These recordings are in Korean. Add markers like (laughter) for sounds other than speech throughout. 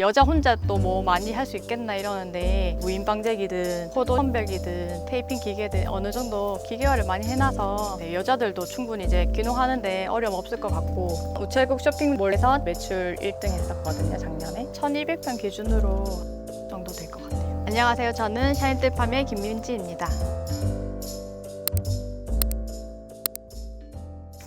여자 혼자 또 뭐 많이 할 수 있겠나 이러는데 무인 방제기든 포도 선별기든 테이핑 기계든 어느 정도 기계화를 많이 해놔서 네, 여자들도 충분히 이제 귀농하는데 어려움 없을 것 같고 우체국 쇼핑몰에서 매출 1등 했었거든요 작년에. 1200평 기준으로 정도 될 것 같아요. 안녕하세요. 저는 샤인뜰팜의 김민지입니다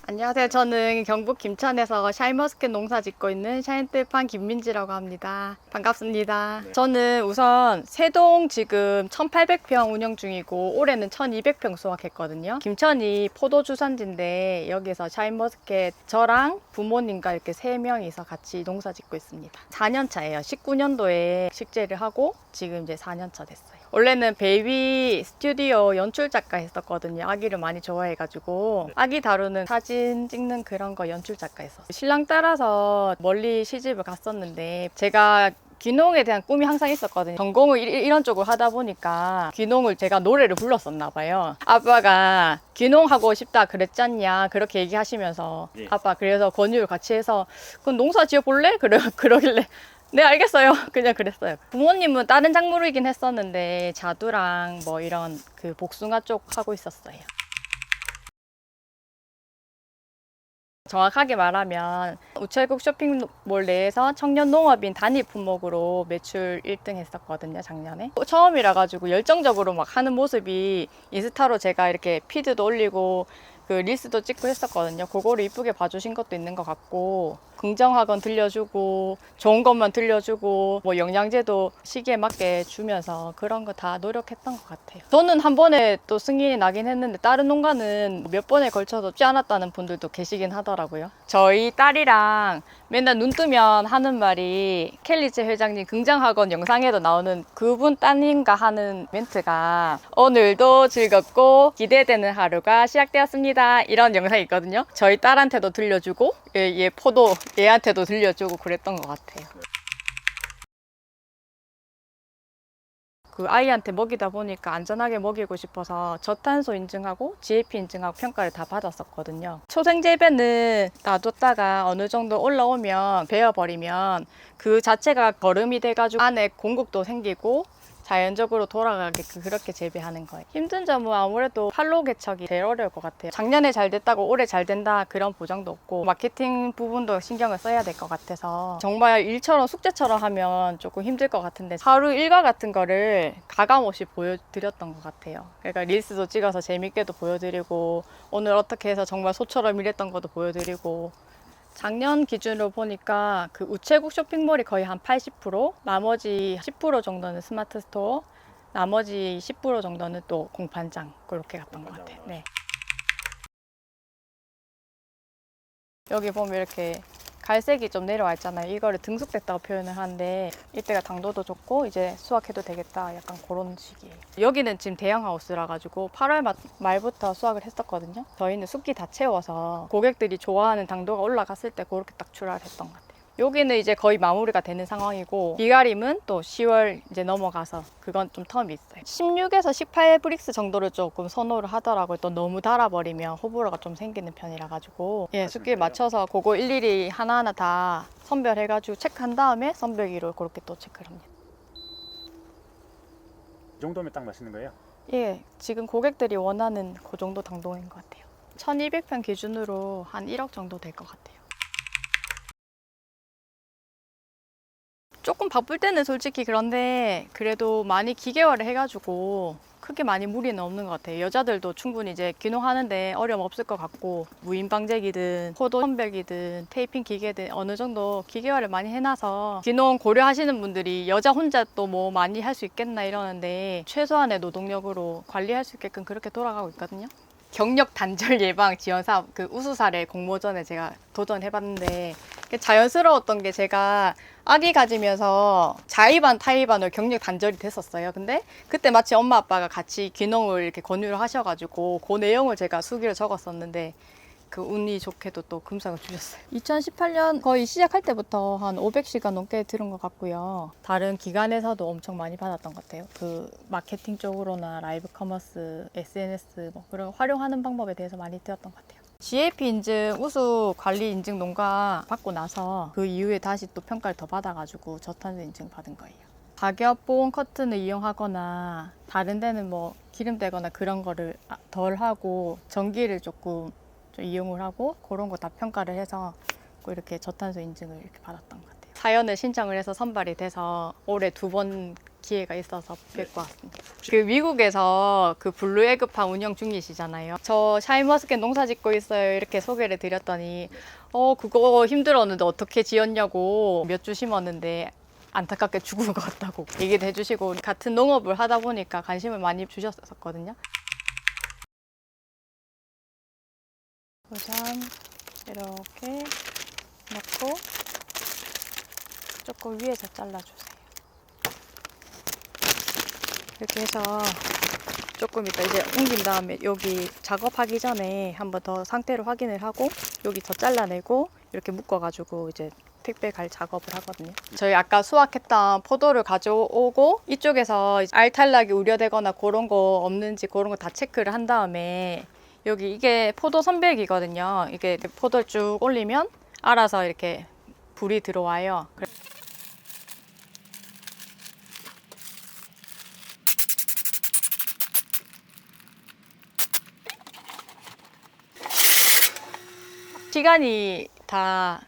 안녕하세요. 저는 경북 김천에서 샤인머스켓 농사 짓고 있는 샤인뜰팜 김민지라고 합니다. 반갑습니다. 저는 우선 세동 지금 1800평 운영 중이고 올해는 1200평 수확했거든요. 김천이 포도 주산지인데 여기서 샤인머스켓 저랑 부모님과 이렇게 세 명이서 같이 농사 짓고 있습니다. 4년 차예요. 19년도에 식재를 하고 지금 이제 4년 차 됐어요. 원래는 베이비 스튜디오 연출 작가 했었거든요. 아기를 많이 좋아해가지고 아기 다루는 사진 찍는 그런 거 연출 작가 했었어요. 신랑 따라서 멀리 시집을 갔었는데 제가 귀농에 대한 꿈이 항상 있었거든요. 전공을 이- 이런 쪽으로 하다 보니까 귀농을 제가 노래를 불렀었나 봐요. 아빠가 귀농하고 싶다 그랬잖냐 그렇게 얘기하시면서 예. 아빠 그래서 권유를 같이 해서 그럼 농사 지어 볼래? 그러 (laughs) 그러길래 네 알겠어요. (laughs) 그냥 그랬어요. 부모님은 다른 작물이긴 했었는데 자두랑 뭐 이런 그 복숭아 쪽 하고 있었어요. 정확하게 말하면 우체국 쇼핑몰 내에서 청년 농업인 단위 품목으로 매출 1등 했었거든요 작년에 처음이라 가지고 열정적으로 막 하는 모습이 인스타로 제가 이렇게 피드도 올리고 그 릴스도 찍고 했었거든요 그거를 이쁘게 봐주신 것도 있는 것 같고 긍정학원 들려주고 좋은 것만 들려주고 뭐 영양제도 시기에 맞게 주면서 그런 거 다 노력했던 것 같아요 저는 한 번에 또 승인이 나긴 했는데 다른 농가는 몇 번에 걸쳐서 쉽지 않았다는 분들도 계시긴 하더라고요 저희 딸이랑 맨날 눈 뜨면 하는 말이 켈리제 회장님 긍정학원 영상에도 나오는 그분 따님과 하는 멘트가 오늘도 즐겁고 기대되는 하루가 시작되었습니다. 이런 영상이 있거든요. 저희 딸한테도 들려주고 얘, 얘 포도 얘한테도 들려주고 그랬던 것 같아요. 그 아이한테 먹이다 보니까 안전하게 먹이고 싶어서 저탄소 인증하고 GAP 인증하고 평가를 다 받았었거든요. 초생 재배는 놔뒀다가 어느 정도 올라오면 베어버리면 그 자체가 거름이 돼가지고 안에 공국도 생기고 자연적으로 돌아가게 그- 그렇게 재배하는 거예요. 힘든 점은 아무래도 팔로 개척이 제일 어려울 것 같아요. 작년에 잘 됐다고 올해 잘 된다 그런 보장도 없고 마케팅 부분도 신경을 써야 될 것 같아서 정말 일처럼 숙제처럼 하면 조금 힘들 것 같은데 하루 일과 같은 거를 가감 없이 보여드렸던 것 같아요. 그러니까 릴스도 찍어서 재밌게도 보여드리고 오늘 어떻게 해서 정말 소처럼 일했던 것도 보여드리고 작년 기준으로 보니까 그 우체국 쇼핑몰이 거의 한 80%, 나머지 10% 정도는 스마트 스토어, 나머지 10% 정도는 또 공판장 그렇게 갔던 것 같아요. 네. 여기 보면 이렇게 갈색이 좀 내려와 있잖아요. 이거를 등숙됐다고 표현을 하는데 이때가 당도도 좋고 이제 수확해도 되겠다 약간 그런 식이에요. 여기는 지금 대형 하우스라 가지고 8월 말- 말부터 수확을 했었거든요. 저희는 숲기 다 채워서 고객들이 좋아하는 당도가 올라갔을 때 그렇게 딱 출하를 했던 것 같아요. 여기는 이제 거의 마무리가 되는 상황이고 비가림은 또 10월 이제 넘어가서 그건 좀 텀이 있어요. 16에서 18 브릭스 정도를 조금 선호를 하더라고요. 또 너무 달아버리면 호불호가 좀 생기는 편이라 가지고 예, 숲기에 맞춰서 그거 일일이 하나하나 다 선별해 가지고 체크한 다음에 선별기로 그렇게 또 체크를 합니다. 이 정도면 딱 맛있는 거예요? 예, 지금 고객들이 원하는 그 정도 당도인 것 같아요. 1200평 기준으로 한 1억 정도 될 것 같아요. 조금 바쁠 때는 솔직히 그런데 그래도 많이 기계화를 해가지고 크게 많이 무리는 없는 것 같아요. 여자들도 충분히 이제 귀농하는데 어려움 없을 것 같고 무인 방제기든 포도 선별기든 테이핑 기계든 어느 정도 기계화를 많이 해놔서 귀농 고려하시는 분들이 여자 혼자 또 뭐 많이 할 수 있겠나 이러는데 최소한의 노동력으로 관리할 수 있게끔 그렇게 돌아가고 있거든요. 경력 단절 (laughs) 예방 지원 사업 그 우수 사례 공모전에 제가 도전해봤는데 자연스러웠던 게 제가 아기 가지면서 자의반 타의반으로 경력 단절이 됐었어요. 근데 그때 마치 엄마 아빠가 같이 귀농을 이렇게 권유를 하셔가지고 그 내용을 제가 수기로 적었었는데 그 운이 좋게도 또 금상을 주셨어요. 2018년 거의 시작할 때부터 한 500시간 넘게 들은 것 같고요. 다른 기관에서도 엄청 많이 받았던 것 같아요. 그 마케팅 쪽으로나 라이브 커머스, SNS 뭐 그런 거 활용하는 방법에 대해서 많이 들었던 것 같아요. GAP 인증 우수 관리 인증 농가 받고 나서 그 이후에 다시 또 평가를 더 받아가지고 저탄소 인증 받은 거예요. 가격 보온 커튼을 이용하거나 다른 데는 뭐 기름 떼거나 그런 거를 아- 덜 하고 전기를 조금 좀 이용을 하고 그런 거 다 평가를 해서 꼭 이렇게 저탄소 인증을 이렇게 받았던 것 같아요. 사연을 신청을 해서 선발이 돼서 올해 두 번 기회가 있어서 뵙고 왔습니다. 그 미국에서 그 블루 에그팜 운영 중이시잖아요. 저 샤인머스켓 농사 짓고 있어요. 이렇게 소개를 드렸더니 어 그거 힘들었는데 어떻게 지었냐고 몇 주 심었는데 안타깝게 죽은 것 같다고 (laughs) 얘기를 해주시고 같은 농업을 하다 보니까 관심을 많이 주셨었거든요. 우선 이렇게 넣고 조금 위에서 잘라주세요. 이렇게 해서 조금 이따 이제 옮긴 다음에 여기 작업하기 전에 한번 더 상태를 확인을 하고 여기 더 잘라내고 이렇게 묶어가지고 이제 택배 갈 작업을 하거든요. 저희 아까 수확했던 포도를 가져오고 이쪽에서 이제 알 탈락이 우려되거나 그런 거 없는지 그런 거 다 체크를 한 다음에 여기 이게 포도 선별기거든요. 이게 포도를 쭉 올리면 알아서 이렇게 불이 들어와요. 그래- 시간이 다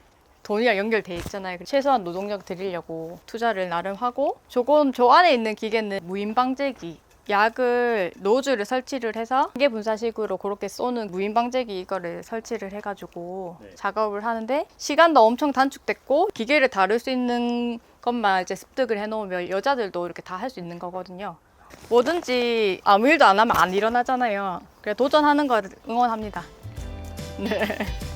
돈이랑 연결돼 있잖아요. 최소한 노동력 드리려고 투자를 나름 하고 저건 저 안에 있는 기계는 무인 방제기. 약을 노즐을 설치를 해서 기계 분사식으로 그렇게 쏘는 무인 방제기 이거를 설치를 해가지고 네. 작업을 하는데 시간도 엄청 단축됐고 기계를 다룰 수 있는 것만 이제 습득을 해놓으면 여자들도 이렇게 다 할 수 있는 거거든요. 뭐든지 아무 일도 안 하면 안 일어나잖아요. 그래 도전하는 걸 응원합니다. 네. (laughs)